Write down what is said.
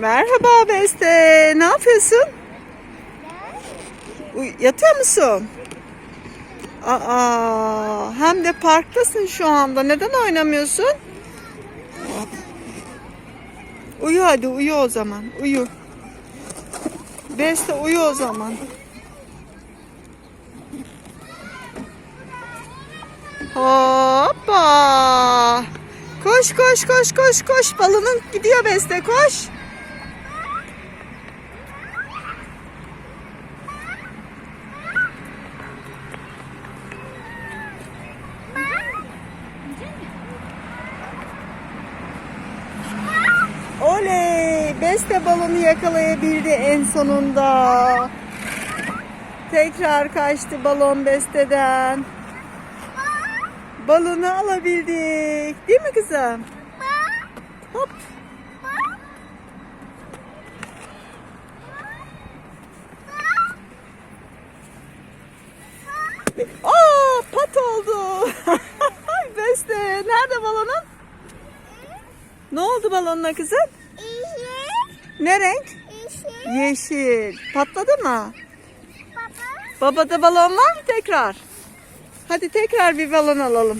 Merhaba Beste. Ne yapıyorsun? Uy- Yatıyor musun? Aa, hem de parktasın şu anda. Neden oynamıyorsun? Uyu hadi uyu o zaman. Uyu. Beste uyu o zaman. Hoppa. Koş koş koş koş koş. Balonun gidiyor Beste koş. Beste balonu yakalayabildi en sonunda. Tekrar kaçtı balon Beste'den. Balonu alabildik. Değil mi kızım? Hop. Aa, pat oldu. Beste, nerede balonun? Ne oldu balonuna kızım? Ne renk? Yeşil. Patladı mı? Babada balon var mı tekrar? Hadi tekrar bir balon alalım.